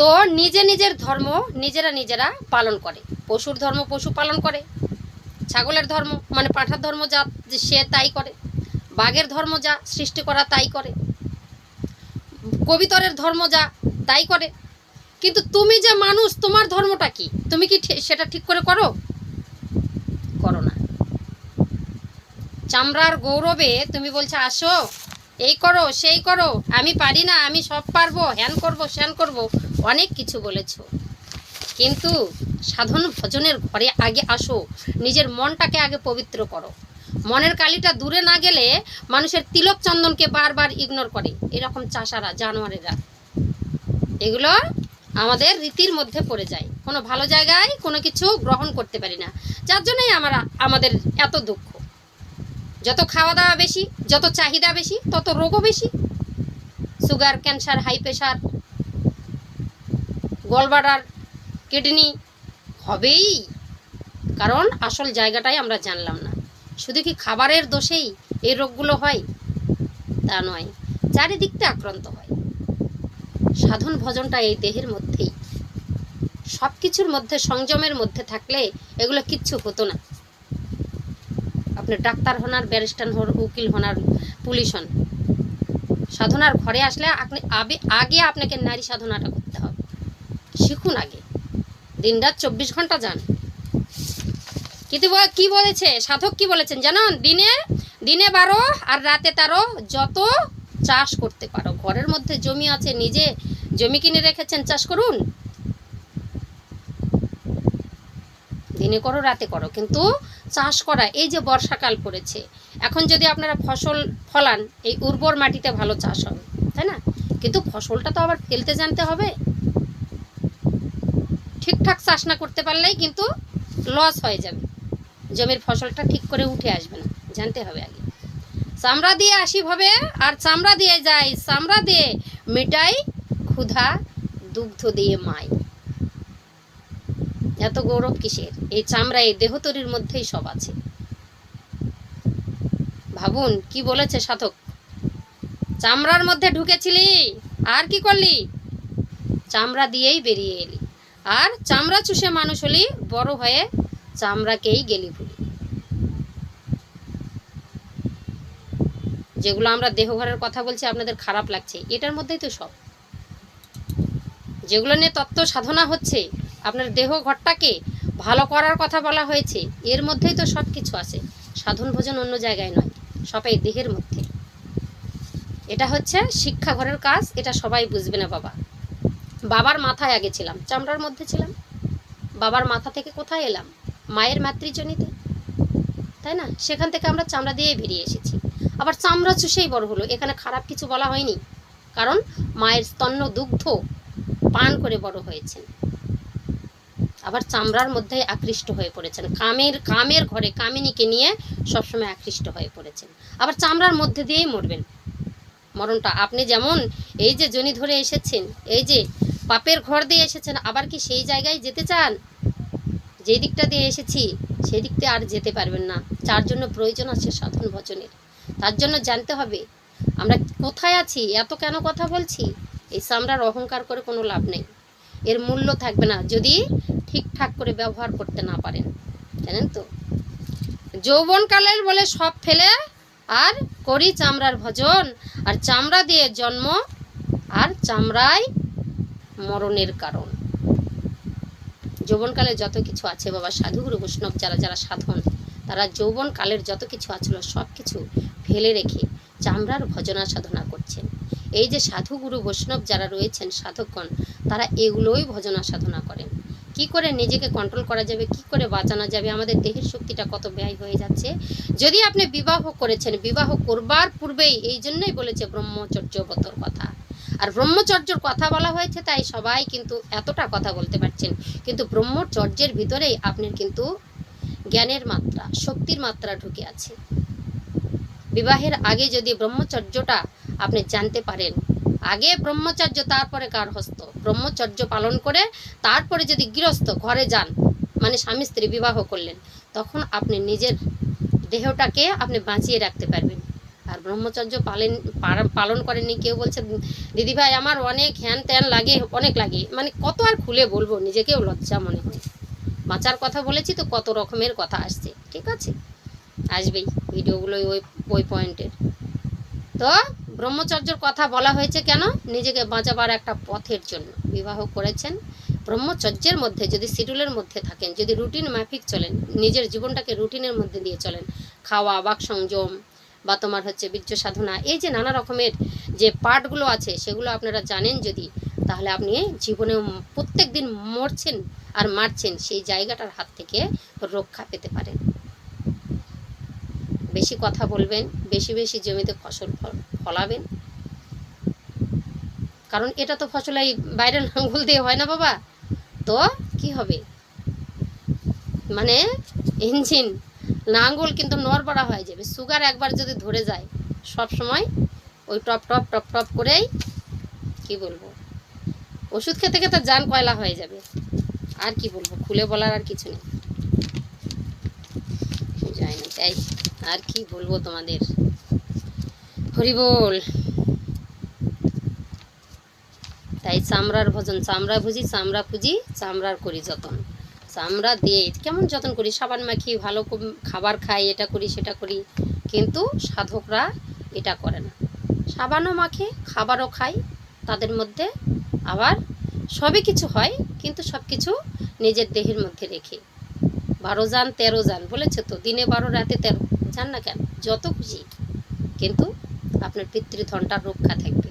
তো নিজে নিজের ধর্ম নিজেরা নিজেরা পালন করে। পশুর ধর্ম পশু পালন করে, ছাগলের ধর্ম মানে পাঁঠার ধর্ম যা সে তাই করে, বাঘের ধর্ম যা সৃষ্টি করা তাই করে, কবিতরের ধর্ম যা তাই করে। কিন্তু তুমি যে মানুষ, তোমার ধর্মটা কি? তুমি কি সেটা ঠিক করে করো? করো না। চামড়ার গৌরবে তুমি বলছো, আসো, এই করো, সেই করো, আমি পারি না, আমি সব পারব হ্যান করব স্যান করব। অনেক কিছু বলেছ। কিন্তু সাধন ভজনের ঘরে আগে আসো, নিজের মনটাকে আগে পবিত্র করো। মনের কালিটা দূরে না গেলে মানুষের তিলক চন্দনকে বারবার ইগনোর করে। এরকম চাষারা, জানোয়ারেরা। এগুলো আমাদের রীতির মধ্যে পড়ে যায়। কোনো ভালো জায়গায় কোনো কিছু গ্রহণ করতে পারি না। যার জন্যই আমরা, আমাদের এত দুঃখ। যত খাওয়া দাওয়া বেশি, যত চাহিদা বেশি, তত রোগও বেশি। Sugar cancer high pressure gallbladder kidney হবেই। কারণ আসল জায়গাটাই আমরা জানলাম না। শুধু কি খাবারের দোষেই এই রোগগুলো হয়? তা নয় চারিদিকতে আক্রান্ত হয়। সাধন ভজনটা এই দেহের মধ্যেই। সব কিছুর মধ্যে, সংযমের মধ্যে থাকলে এগুলো কিচ্ছু হতো না। আপনি ডাক্তার হন আর ব্যারিস্টার হন, উকিল হন আর পুলিশ হন। সাধনার ঘরে আসলে আপনি আগে আপনাকে নারী সাধনাটা শিখুন আগে। দিনরাত চব্বিশ ঘণ্টা যান। কিন্তু কি বলেছে? সাধক কি বলেছেন জানেন? দিনে দিনে বারো আর রাতে তারও যত চাষ করতে পারো। ঘরের মধ্যে জমি আছে, নিজে জমি কিনে রেখেছেন, চাষ করুন। দিনে করো, রাতে করো। কিন্তু চাষ করা, এই যে বর্ষাকাল পড়েছে, এখন যদি আপনারা ফসল ফলান, এই উর্বর মাটিতে ভালো চাষ হবে, তাই না? কিন্তু ফসলটা তো আবার ফেলতে জানতে হবে। ঠিকঠাক চাষ না করতে পারলেই কিন্তু লস হয়ে যাবে। জমির ফসলটা ঠিক করে উঠে আসবে না, জানতে হবে আগে। চামড়া দিয়ে আসি হবে আর চামড়া দিয়ে যাই, চামড়া দিয়ে মিটাই ক্ষুধা দুগ্ধ দিয়ে মাই। এত গৌরব কিসের? এই চামড়া, এই দেহতরির মধ্যেই সব আছে। ভাবুন, কি বলেছে সাধক? চামড়ার মধ্যে ঢুকেছিলি, আর কি করলি? চামড়া দিয়েই বেরিয়ে এলি। আর চামড়া চুষে মানুষ হলি বড় হয়ে চামড়াকেই গেলি ভুলি। যেগুলো আমরা দেহঘরের কথা বলছি, আপনাদের খারাপ লাগছে, এটার মধ্যেই তো সব। যেগুলো নিয়ে তত্ত্ব সাধনা হচ্ছে, আপনার দেহ ঘরটাকে ভালো করার কথা বলা হয়েছে, এর মধ্যেই তো সব কিছু আছে। সাধন ভোজন অন্য জায়গায় নয় সবাই দেহের মধ্যে। এটা হচ্ছে শিক্ষা ঘরের কাজ, এটা সবাই বুঝবে না বাবা। বাবার মাথায় আগে ছিলাম, চামড়ার মধ্যে ছিলাম। বাবার মাথা থেকে কোথায় এলাম? মায়ের মাতৃজনীতে। তাই না? সেখান থেকে আমরা চামড়া দিয়ে বেরিয়ে এসেছি। আবার চামড়া চুষেই বড় হলো, এখানে খারাপ কিছু বলা হয়নি। কারণ মায়ের স্তন্য দুগ্ধ পান করে বড় হয়েছেন। আবার চামড়ার মধ্যে আকৃষ্ট হয়ে পড়েছেন। কামের কামের ঘরে কামিনীকে নিয়ে সবসময় আকৃষ্ট হয়ে পড়েছেন। আবার চামড়ার মধ্যে দিয়েই মরবেন। মরণটা, আপনি যেমন এই যে জনি ধরে এসেছেন, এই যে পাপের ঘর দিয়ে এসেছেন, আবার কি সেই জায়গায় যেতে চান? যেই দিকটা দিয়ে এসেছি, সেই দিকতে আর যেতে পারবেন না। যার জন্য প্রয়োজন আছে সাধন ভজনের। তার জন্য জানতে হবে, আমরা কোথায় আছি? এত কেন কথা বলছি? এই চামড়ার অহংকার করে কোনো লাভ নেই। এর মূল্য থাকবে না, যদি ঠিকঠাক করে ব্যবহার করতে না পারেন। জানেন তো? যৌবনকালের বলে সব ফেলে আর করি চামড়ার ভজন। আর চামড়া দিয়ে জন্ম, আর চামড়ায় মরণের কারণ। যৌবনকালে যত কিছু আছে, বাবা, সাধুগুরু, বৈষ্ণব, যারা যারা সাধন, তারা যৌবনকালের যত কিছু আছিল সব কিছু ফেলে রেখে চামড়ার ভজনা সাধনা করছেন। এই যে সাধুগুরু, বৈষ্ণব যারা রয়েছেন, সাধকগণ, তারা এগুলোই ভজনা সাধনা করেন। কি করে নিজেকে কন্ট্রোল করা যাবে? কি করে বাঁচানো যাবে? আমাদের দেহের শক্তিটা কত ব্যয় হয়ে যাচ্ছে? যদি আপনি বিবাহ করেছেন, বিবাহ করবার পূর্বেই, এই জন্যই বলেছে ব্রহ্মচর্য ব্রতর কথা। আর ব্রহ্মচর্যর কথা বলা হয়েছে, তাই সবাই কিন্তু এতটা কথা বলতে পারছেন। কিন্তু ব্রহ্মচর্যের ভিতরেই আপনার কিন্তু জ্ঞানের মাত্রা, শক্তির মাত্রা ঢুকে আছে। বিবাহের আগে যদি ব্রহ্মচর্যটা আপনি জানতে পারেন, আগে ব্রহ্মচর্য, তারপরে কার হস্ত? ব্রহ্মচর্য পালন করে তারপরে যদি গৃহস্থ ঘরে যান মানে স্বামী স্ত্রী বিবাহ করলেন, তখন আপনি নিজের দেহটাকে আপনি বাঁচিয়ে রাখতে পারবেন। আর ব্রহ্মচর্য পালন পালন করেননি, কেউ বলছে, দিদি ভাই, আমার অনেক হ্যান ত্যান লাগে, অনেক লাগে। মানে কত আর খুলে বলব, নিজেকেও লজ্জা মনে হয়। বাঁচার কথা বলেছি তো কত রকমের কথা আসছে, ঠিক আছে? আসবেই ভিডিওগুলো ওই ওই পয়েন্টের। তো ব্রহ্মচর্যর কথা বলা হয়েছে কেন? নিজেকে বাঁচাবার একটা পথের জন্য। বিবাহ করেছেন। ব্রহ্মচর্যের মধ্যে যদি শিডিউলের মধ্যে থাকেন, যদি রুটিন মাফিক চলেন, নিজের জীবনটাকে রুটিনের মধ্যে দিয়ে চলেন, খাওয়া বাক সংযম বা তোমার হচ্ছে বীর্য সাধনা, এই যে নানা রকমের যে পার্টগুলো আছে সেগুলো আপনারা জানেন যদি, তাহলে আপনি জীবনে প্রত্যেক দিন মরছেন আর মারছেন সেই জায়গাটার হাত থেকে রক্ষা পেতে পারেন। বেশি কথা বলবেন, বেশি বেশি জমিতে ফসল ফল- ফলাবেন। কারণ এটা তো ফসল এই বাইরের লাঙ্গল দিয়ে হয় না বাবা। তো কি হবে? মানে ইঞ্জিন নাঙ্গল কিন্তু নড়বড়া হয়ে যাবে। সুগার একবার যদি ধরে যায় সব সময় ওই টপ টপ টপ টপ করেই কি বলব? ওষুধ খেতে খেতে যান কয়লা হয়ে যাবে। আর কি বলব? খুলে বলার আর কিছু নেই। যাই না তাই আর কি বলব তোমাদের? হরি বল। তাই চামড়ার ভজন, চামড়া ভুজি, চামড়া পুজি, চামড়ার করি যতন। চামড়া দিয়ে কেমন যত্ন করি? সাবান মাখি, ভালো খাবার খাই, এটা করি, সেটা করি। কিন্তু সাধকরা এটা করে না। সাবানও মাখে, খাবারও খায়, তাদের মধ্যে আবার সবই কিছু হয়, কিন্তু সব কিছু নিজের দেহের মধ্যে রেখে। বারো যান, তেরো যান, বলেছে তো, দিনে বারো, রাতে তেরো। যান না কেন? যত খুশি। কিন্তু আপনার পিতৃধনটার রক্ষা থাকবে।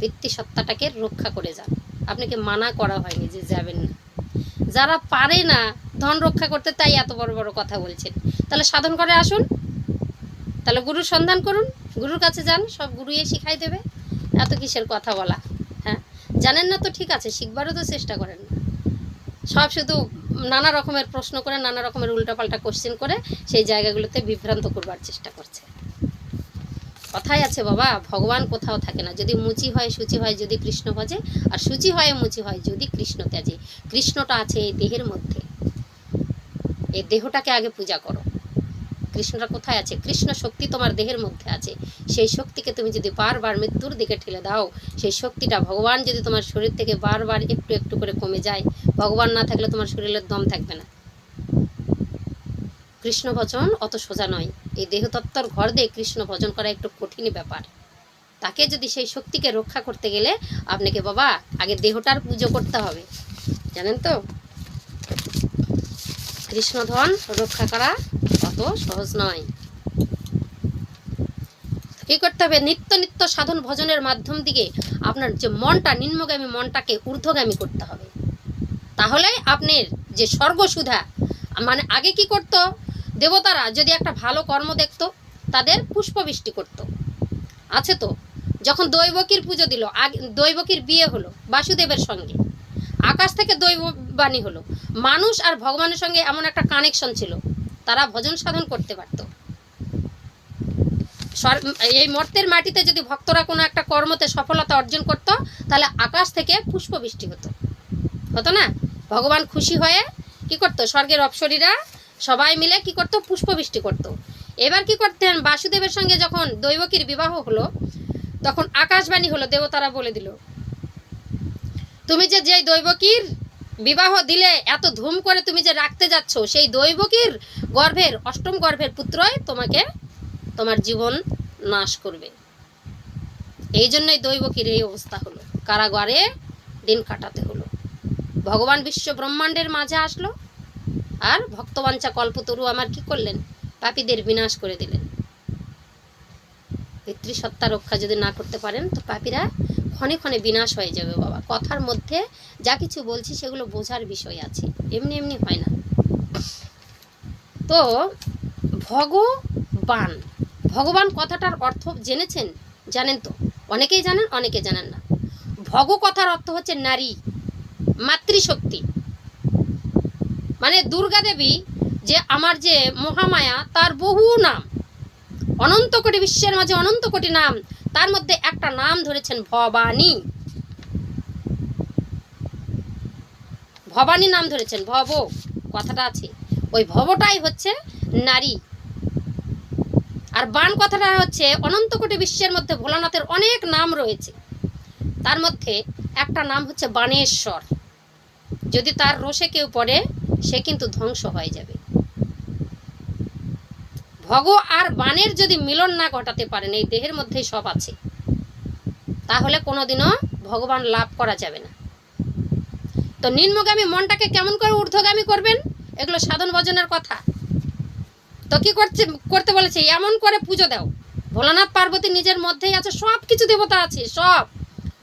পিতৃসত্তাটাকে রক্ষা করে যান। আপনাকে মানা করা হয়নি যে যাবেন না। যারা পারে না ধন রক্ষা করতে, তাই এত বড় বড় কথা বলছেন। তাহলে সাধন করে আসুন। তাহলে গুরুর সন্ধান করুন। গুরুর কাছে যান, সব গুরুই শিখাই দেবে। এত কিসের কথা বলা হ্যাঁ? জানেন না তো, ঠিক আছে, শিখবারও তো চেষ্টা করেন না। সব শুধু নানা রকমের প্রশ্ন করে, নানা রকমের উল্টাপাল্টা কোশ্চেন করে, সেই জায়গাগুলোতে বিভ্রান্ত করবার চেষ্টা করছে। কথাই আছে বাবা, ভগবান কোথাও থাকে না। যদি মুচি হয়, সূচি হয়, যদি কৃষ্ণ ভজে, আর সূচি হয়, মুচি হয়, যদি কৃষ্ণ ত্যাজে। কৃষ্ণটা আছে এই দেহের মধ্যে। এই দেহটাকে আগে পূজা করো। কৃষ্ণটা কোথায় আছে? কৃষ্ণ শক্তি তোমার দেহের মধ্যে আছে। সেই শক্তিকে তুমি যদি বারবার মৃত্যুর দিকে ঠেলে দাও, সেই শক্তিটা ভগবান যদি তোমার শরীর থেকে বারবার একটু একটু করে কমে যায়, ভগবান না থাকলে তোমার শরীরের দম থাকবে না। কৃষ্ণ ভজন অত সোজা নয়। এই দেহতত্ত্বর ঘর দিয়ে কৃষ্ণ ভজন করা একটু কঠিন ব্যাপার। তাকে যদি সেই শক্তিকে রক্ষা করতে গেলে আপনাকে বাবা, আগে দেহটার পুজো করতে হবে। জানেন তো? কৃষ্ণধন রক্ষা করা অত সহজ নয়। কি করতে হবে? নিত্য নিত্য সাধন ভজনের মাধ্যম দিকে আপনার যে মনটা, নিম্নগামী মনটাকে ঊর্ধ্বগামী করতে হবে। তাহলে আপনার যে স্বর্গসুধা মানে আগে কি করত? দেবতারা যদি একটা ভালো কর্ম দেখত, তাদের পুষ্পবৃষ্টি করত। আছে তো? যখন দৈবকীর পুজো দিল দৈবকীর বিয়ে হলো, বাসুদেবের সঙ্গে। আকাশ থেকে দৈববাণী হলো। মানুষ আর ভগবানের সঙ্গে এমন একটা কানেকশন ছিল, তারা ভজন সাধন করতে পারতো। এই মর্তের মাটিতে যদি ভক্তরা কোনো একটা কর্মতে সফলতা অর্জন করত, তাহলে আকাশ থেকে পুষ্পবৃষ্টি হতো। হতো না? ভগবান খুশি হয়ে কি করতো? স্বর্গের অপসরীরা সবাই মিলে কি করতো? পুষ্পবৃষ্টি করত। এবার কি করতেন? বাসুদেবের সঙ্গে যখন দৈবকীর বিবাহ হলো, তখন আকাশবাণী হলো, দেবতারা বলে দিল, তুমি যে যেই দৈবকীর বিবাহ দিলে, এত ধুম করে তুমি যে রাখতে যাচ্ছ, সেই দৈবকীর গর্ভের, অষ্টম গর্ভের পুত্রই তোমাকে তোমার জীবন নাশ করবে। এই জন্যই দৈবকীর এই অবস্থা হলো। কারাগারে দিন কাটাতে হলো। ভগবান বিশ্ব ব্রহ্মাণ্ডের মাঝে আসলো। আর ভক্তবাঞ্চা কল্পতরু আমার কি করলেন? পাপীদের বিনাশ করে দিলেন। পিতৃসত্তা রক্ষা যদি না করতে পারেন, তো পাপীরা ক্ষণে ক্ষণে বিনাশ হয়ে যাবে বাবা। কথার মধ্যে যা কিছু বলছি, সেগুলো বোঝার বিষয় আছে। এমনি এমনি হয় না। তো ভগবান ভগবান কথাটার অর্থ জেনেছেন? জানেন তো। অনেকেই জানেন, অনেকে জানেন না। ভগ কথার অর্থ হচ্ছে নারী, মাতৃশক্তি। মানে দুর্গা দেবী যে আমার যে মহামায়া, তার বহু নাম, অনন্ত কোটি বিশ্বের মাঝে অনন্ত কোটি নাম, তার মধ্যে একটা নাম ধরেছেন ভবানী। ভবানী নাম ধরেছেন ভব, কথাটা আছে। ওই ভবটাই হচ্ছে নারী। আর বান কথাটা হচ্ছে অনন্ত কোটি বিশ্বের মধ্যে ভোলানাথের অনেক নাম রয়েছে। তার মধ্যে একটা নাম হচ্ছে বানেশ্বর। যদি তার রোষে কেউ পড়ে সে কিন্তু ধ্বংস হয়ে যাবে। ভগ আর বানের যদি মিলন না ঘটাতে পারেন, এই দেহের মধ্যেই সব আছে। তাহলে কোনোদিনও ভগবান লাভ করা যাবে না। তো নিম্নগামী মনটাকে কেমন করে ঊর্ধ্বগামী করবেন? এগুলো সাধন ভজনের কথা। তো কি করছে, করতে বলেছে? এমন করে পুজো দাও। ভোলানাথ পার্বতী নিজের মধ্যেই আছে, সব কিছু দেবতা আছে, সব।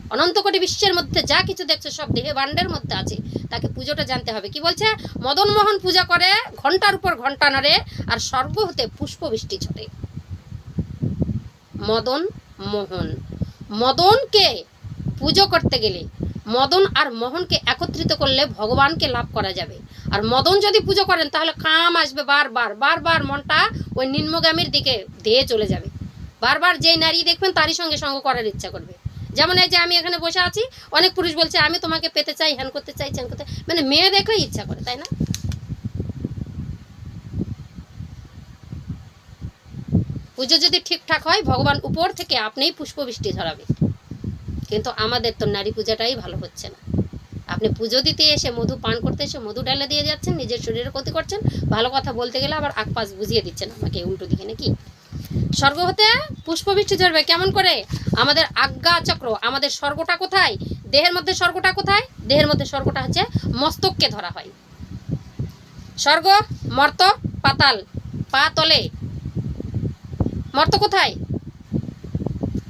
অনন্ত কোটি বিশ্বের মধ্যে যা কিছু দেখছে, সব দেহে বান্ডের মধ্যে আছে। তাকে পুজোটা জানতে হবে। কি বলছে? মদন মোহন পূজা করে ঘণ্টার উপর ঘণ্টা নাড়ে আর স্বর্গ হতে পুষ্প বৃষ্টি ছড়ে মদন মোহন। মদনকে পুজো করতে গেলে। মদন আর মোহনকে একত্রিত করলে ভগবানকে লাভ করা যাবে। আর মদন যদি পুজো করেন, তাহলে কাম আসবে বারবার। বারবার মনটা ওই নিম্নগামীর দিকে দিয়ে চলে যাবে। বারবার যেই নারী দেখবেন, তারই সঙ্গে সঙ্গ করার ইচ্ছা করবে। যেমন এই যে আমি এখানে বসে আছি, অনেক পুরুষ বলছে, আমি তোমাকে পেতে চাই, হ্যান করতে চাই, চ্যান করতে মানে মেয়ে দেখলেই ইচ্ছা করে, তাই না? পুজো যদি ঠিকঠাক হয়, ভগবান উপর থেকে আপনিই পুষ্পবৃষ্টি ঝরাবে কিন্তু আমাদের তো নারী পূজাটাই ভালো হচ্ছে না। আপনি পুজো দিতে এসে, মধু পান করতে এসে, মধু ডালে দিয়ে যাচ্ছেন, নিজের শরীরের ক্ষতি করছেন, ভালো কথা বলতে গেলে আবার আকপাস বুঝিয়ে দিচ্ছেন আমাকে উল্টো দিকে নাকি? স্বর্গ হতে পুষ্পবৃষ্টি ঝরবে, কেমন করে? আমাদের আজ্ঞা চক্র, আমাদের স্বর্গটা কোথায়? দেহের মধ্যে স্বর্গটা কোথায়? দেহের মধ্যে স্বর্গটা হচ্ছে মস্তককে ধরা হয়। স্বর্গ, মর্ত, পাতাল, পা তলে। মর্ত কোথায়?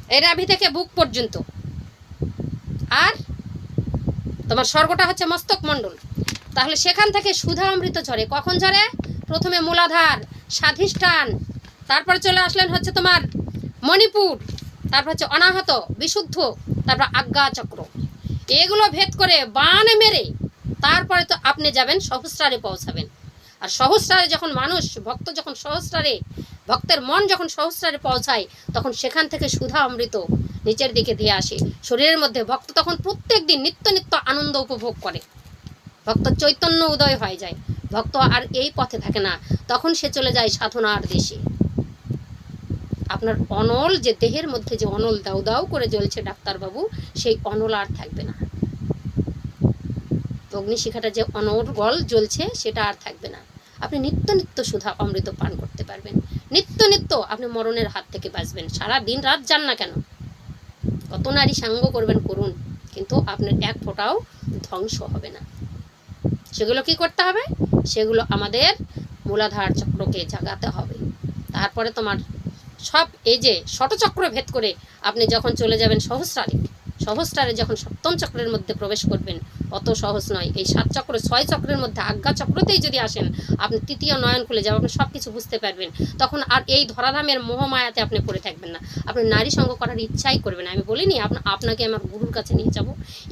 এই নাভি থেকে বুক পর্যন্ত। আর তোমার স্বর্গটা হচ্ছে মস্তক মণ্ডল। তাহলে সেখান থেকে সুধা অমৃত ঝরে। কখন ঝরে? প্রথমে মূলাধার, স্বাধিষ্ঠান তারপরে চলে আসলেন হচ্ছে তোমার মণিপুর, তারপর হচ্ছে অনাহত, বিশুদ্ধ, তারপর আজ্ঞা চক্র। এগুলো ভেদ করে বানে মেরে তারপরে তো আপনি যাবেন, সহস্রারে পৌঁছাবেন। আর সহস্রারে যখন মানুষ, ভক্ত যখন সহস্রারে, ভক্তের মন যখন সহস্রারে পৌঁছায়, তখন সেখান থেকে সুধা অমৃত নিচের দিকে দিয়ে আসে। শরীরের মধ্যে ভক্ত তখন প্রত্যেক দিন নিত্য নিত্য আনন্দ উপভোগ করে। ভক্ত চৈতন্য উদয় হয়ে যায়। ভক্ত আর এই পথে থাকে না। তখন সে চলে যায় সাধনার দেশে। আপনার অনল যে দেহের মধ্যে যে অনল দাউ দাউ করে জ্বলছে ডাক্তারবাবু, সেই অনল আর থাকবে না। অগ্নিশিখাটা যে অনর্গল জ্বলছে, সেটা আর থাকবে না। আপনি নিত্য নিত্য সুধা অমৃত পান করতে পারবেন। নিত্য নিত্য আপনি মরণের হাত থেকে বাঁচবেন। সারা দিন রাত যান না কেন? কত নারী সাঙ্গ করবেন করুন, কিন্তু আপনার এক ফোঁটাও ধ্বংস হবে না। সেগুলো কি করতে হবে? সেগুলো আমাদের মূলাধার চক্রকে জাগাতে হবে। তারপরে তোমার সব এই যে শতচক্র ভেদ করে আপনি যখন চলে যাবেন সহস্রারে সহস্রারে যখন সপ্তম চক্রের মধ্যে প্রবেশ করবেন, অত সহজ নয়। এই সাত চক্র, ছয় চক্রের মধ্যে আজ্ঞা চক্রতেই যদি আসেন, আপনি তৃতীয় নয়ন খুলে যাবেন আপনি সব কিছু বুঝতে পারবেন। তখন আর এই ধরাধামের মোহমায়াতে আপনি পড়ে থাকবেন না। আপনি নারী সঙ্গ করার ইচ্ছাই করবেন। আমি বলিনি, আপনা আপনাকে আমার গুরুর কাছে নিয়ে যাব।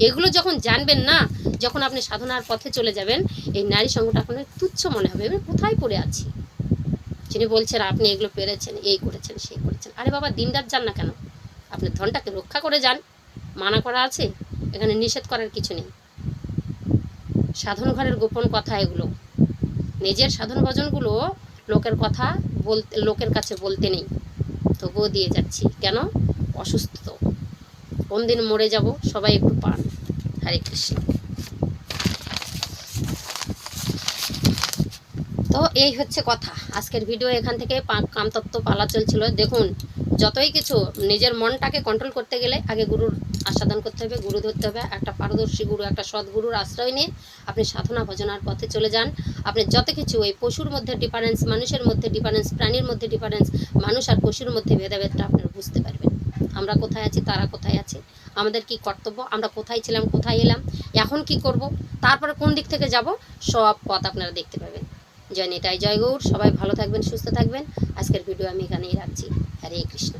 এগুলো যখন জানবেন না, যখন আপনি সাধনার পথে চলে যাবেন, এই নারী সঙ্গটা আপনার তুচ্ছ মনে হবে। আমি কোথায় পড়ে আছি? যিনি বলছেন, আপনি এগুলো পেরেছেন, এই করেছেন, সেই করেছেন। আরে বাবা দিন রাত যান না কেন? আপনি ধনটাকে রক্ষা করে যান। মানা করা আছে, এখানে নিষেধ করার কিছু নেই। সাধন ঘরের গোপন কথা এগুলো। নিজের সাধন ভজনগুলো লোকের কথা বলতে, লোকের কাছে বলতে নেই। তবুও দিয়ে যাচ্ছি। কেন? অসুস্থ। কোন দিন মরে যাব, সবাই একটু পান। হরে কৃষ্ণ। তো এই হচ্ছে কথা। আজকের ভিডিও এখান থেকে কামতত্ত্ব পালা চলছিল। দেখুন, যতই কিছু, নিজের মনটাকে কন্ট্রোল করতে গেলে আগে গুরুর আস্বাদন করতে হবে, গুরু ধরতে হবে, একটা পারদর্শী গুরু, একটা সদ্গুরুর আশ্রয় নিয়ে আপনি সাধনা ভজনার পথে চলে যান। আপনি যত কিছু এই পশুর মধ্যে ডিফারেন্স মানুষের মধ্যে ডিফারেন্স প্রাণীর মধ্যে ডিফারেন্স মানুষ আর পশুর মধ্যে ভেদাভেদটা আপনারা বুঝতে পারবেন। আমরা কোথায় আছি, তারা কোথায় আছে, আমাদের কি কর্তব্য, আমরা কোথায় ছিলাম, কোথায় এলাম, এখন কি করব, তারপরে কোন দিক থেকে যাব, সব পথ আপনারা দেখতে পাবেন। জয় নিতাই জয় গৌর। সবাই ভালো থাকবেন, সুস্থ থাকবেন। আজকের ভিডিও আমি এখানেই রাখছি। হরে কৃষ্ণ।